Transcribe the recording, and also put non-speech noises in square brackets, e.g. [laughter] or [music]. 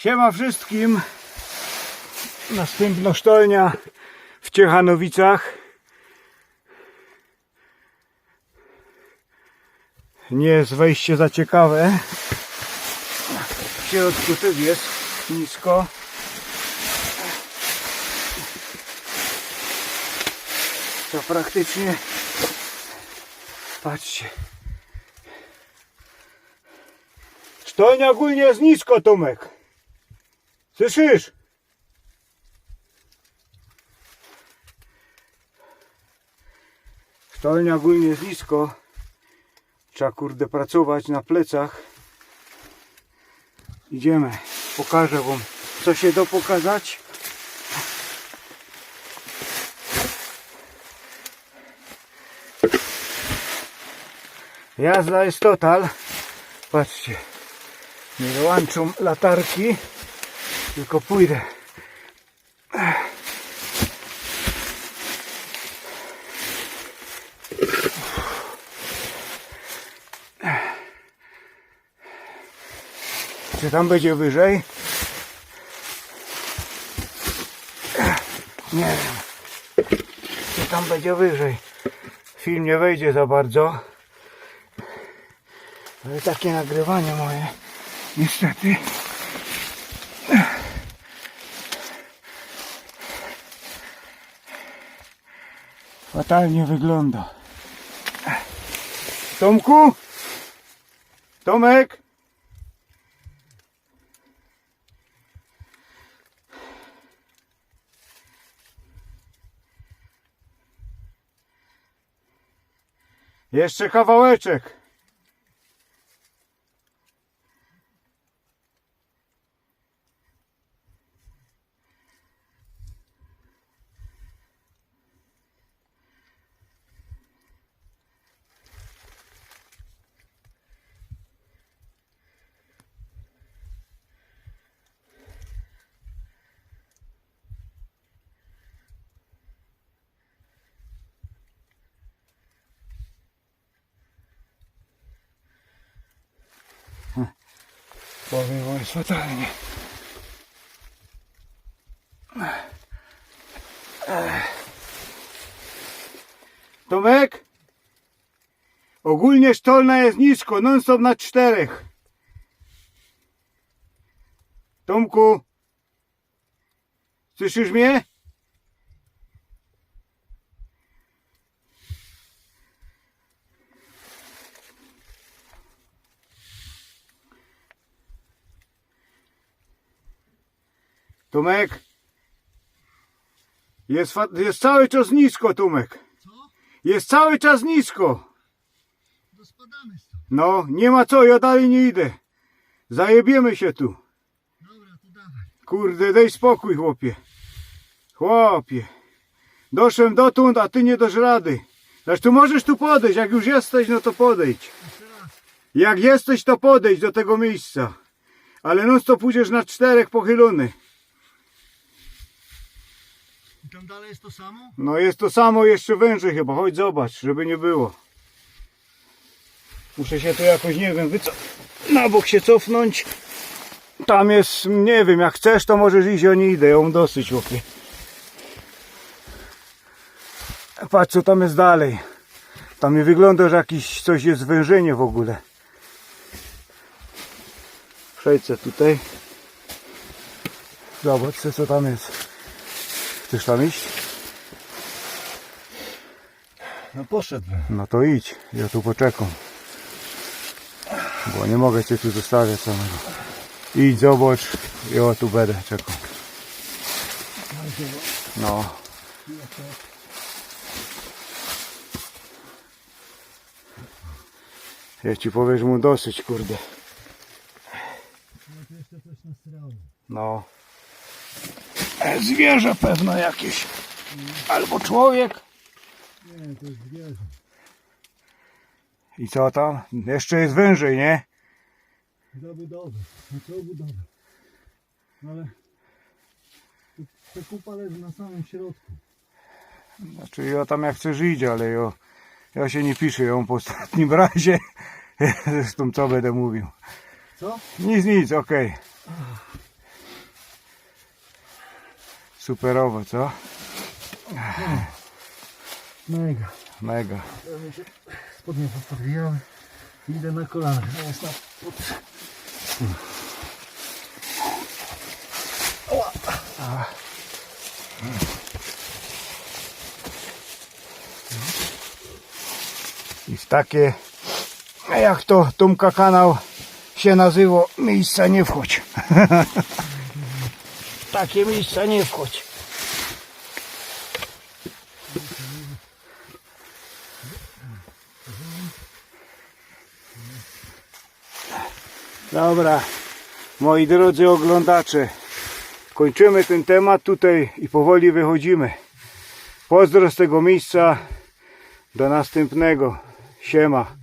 Siema wszystkim. Następna sztolnia w Ciechanowicach. Nie jest wejście za ciekawe. W środku też jest nisko. To praktycznie patrzcie. Sztolnia ogólnie jest nisko, Tomek. Słyszysz? Sztolnia ogólnie jest nisko. Trzeba kurde pracować na plecach. Idziemy. Pokażę wam co się do pokazać. Jazda jest total. Patrzcie. Nie dołączą latarki. Tylko pójdę. Czy tam będzie wyżej? Nie wiem. Czy tam będzie wyżej? Film nie wejdzie za bardzo. Ale takie nagrywanie moje. Niestety. Fatalnie wygląda. Tomku? Tomek? Jeszcze kawałeczek. Powiem wam fatalnie. Tomek? Ogólnie sztolna jest nisko, non stop na czterech. Tomku? Słyszysz mnie? Tomek? Jest, jest cały czas nisko, Tomek. Co? Jest cały czas nisko. Spadamy stąd. No, nie ma co, ja dalej nie idę. Zajebiemy się tu. Dobra, to dawaj. Kurde, daj spokój, chłopie. Chłopie. Doszłem dotąd, a ty nie dasz rady. Zresztą możesz tu podejść, jak już jesteś, no to podejdź. Jak jesteś, to podejdź do tego miejsca. Ale no to pójdziesz na czterech pochylony. Tam dalej jest to samo? No jest to samo, jeszcze wężej chyba. Chodź zobacz, żeby nie było. Muszę się tu jakoś, nie wiem, wyco... na bok się cofnąć. Tam jest, nie wiem, jak chcesz, to możesz iść, ja nie idę, mam dosyć, chłopie. Patrz, co tam jest dalej. Tam mi wygląda, że jakiś coś jest zwężenie w ogóle. Przejdź se tutaj. Zobacz, co tam jest. Chcesz tam iść? No poszedłbym. No to idź, ja tu poczekam. Bo nie mogę cię tu zostawiać samego. Idź, zobacz, ja tu będę czekał. No. Ja ci powiesz mu dosyć, kurde. No Zwierzę pewno jakieś. Albo człowiek. Nie, to jest zwierzę. I co tam? Jeszcze jest wężej, nie? Zabudowy. Znaczy obudowy. Ale ta kupa leży na samym środku. Znaczy ja tam jak chcesz idzie, ale ja, ja się nie piszę ją po ostatnim [laughs] razie. Zresztą co będę mówił. Co? Nic, nic, okej. Superowo, co? Mega. Mega. Spodnie podwijały. Idę na kolana. To jest na pod... I w takie, jak to Tomka kanał się nazywa, miejsca nie wchodź. [laughs] Takie miejsca nie wchodź. Dobra, moi drodzy oglądacze, kończymy ten temat tutaj i powoli wychodzimy. Pozdro z tego miejsca. Do następnego. Siema.